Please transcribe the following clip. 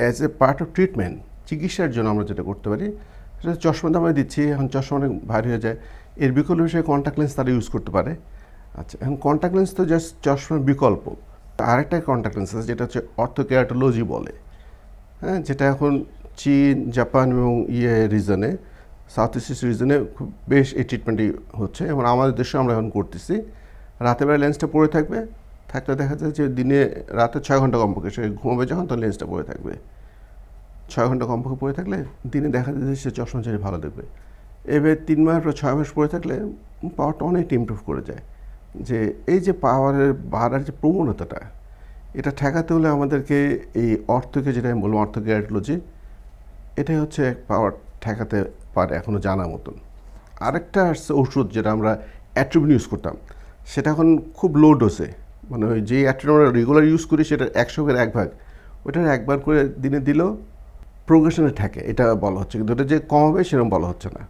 As a part of treatment চিকিৎসার জন্য আমরা যেটা করতে পারি, সেটা চশমা আমরা দিচ্ছি। এখন চশমা অনেক ভারী হয়ে যায়। এর বিকল্প হিসেবে কন্ট্যাক্ট লেন্স তারা ইউজ করতে পারে। আচ্ছা এখন কন্ট্যাক্ট লেন্স তো জাস্ট চশমার বিকল্প। আরেকটা কন্ট্যাক্ট লেন্স আছে, যেটা হচ্ছে অর্থোকেরাটোলজি বলে। হ্যাঁ যেটা এখন চীন, জাপান এবং ইয়ে রিজনে সাউথ ইস্ট রিজনে খুব বেশ এই ট্রিটমেন্টই হচ্ছে। এবং আমাদের দেশে আমরা এখন করতেছি। রাতের বেলা লেন্সটা পড়ে থাকবে। থাকলে দেখা যায় যে দিনে রাতে ছয় ঘণ্টা কমপক্ষে সে ঘুমাবে যখন তখন লেন্সটা পরে থাকবে। ছয় ঘণ্টা কমপক্ষে পরে থাকলে দিনে দেখা যায় যে সে চশমা চালিয়ে ভালো দেখবে। এবার তিন মাস বা ছয় মাস পরে থাকলে পাওয়ারটা অনেক ইমপ্রুভ করে যায়। যে এই যে পাওয়ারের বাড়ার যে প্রবণতাটা, এটা ঠেকাতে হলে আমাদেরকে এই অর্থকে যেটা আমি বললাম অর্থোগ্যারোলজি এটাই হচ্ছে এক পাওয়ার ঠেকাতে পারে এখনও জানা মতন। আরেকটা আসছে ওষুধ যেটা আমরা অ্যাট্রিবিউন ইউজ করতাম। সেটা এখন খুব লো ডোজে মানে ওই যে অ্যাট্রিন আমরা রেগুলার ইউজ করি সেটার একশো এক ভাগ। ওইটার একবার করে দিনে দিলেও প্রোগ্রেশনে থাকে, এটা বলা হচ্ছে। কিন্তু ওটা যে কম হবে সেরকম বলা হচ্ছে না।